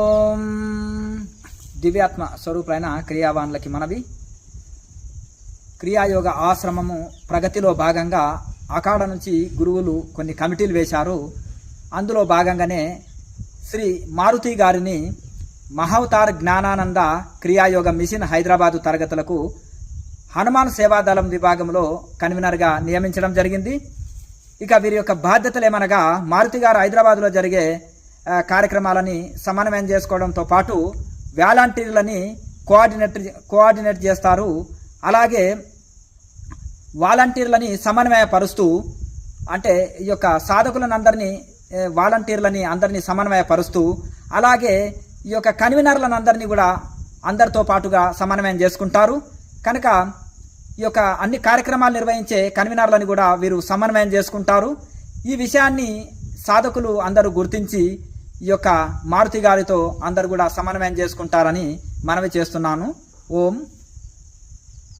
ఓం దివ్యాత్మ స్వరూపులైన క్రియావాన్లకి మనవి. క్రియాయోగ ఆశ్రమము ప్రగతిలో భాగంగా అకాడ నుంచి గురువులు కొన్ని కమిటీలు వేశారు. అందులో భాగంగానే శ్రీ మారుతి గారిని మహావతార్ జ్ఞానానంద క్రియాయోగ మిషన్ హైదరాబాదు తరగతులకు హనుమాన్ సేవాదళం విభాగంలో కన్వీనర్గా నియమించడం జరిగింది. ఇక వీరి యొక్క బాధ్యతలు ఏమనగా మారుతి గారు హైదరాబాద్లో జరిగే కార్యక్రమాలని సమన్వయం చేసుకోవడంతో పాటు వాలంటీర్లని కోఆర్డినేట్ కోఆర్డినేట్ చేస్తారు. అలాగే వాలంటీర్లని సమన్వయపరుస్తూ అంటే ఈ యొక్క సాధకులను అందరినీ వాలంటీర్లని అందరినీ సమన్వయపరుస్తూ అలాగే ఈ యొక్క కన్వీనర్లను అందరినీ కూడా అందరితో పాటుగా సమన్వయం చేసుకుంటారు. కనుక ఈ యొక్క అన్ని కార్యక్రమాలు నిర్వహించే కన్వీనర్లను కూడా వీరు సమన్వయం చేసుకుంటారు. ఈ విషయాన్ని సాధకులు అందరూ గుర్తించి ఈ యొక్క మారుతి గారితో అందరూ కూడా సమన్వయం చేసుకుంటారని మనవి చేస్తున్నాను. ఓం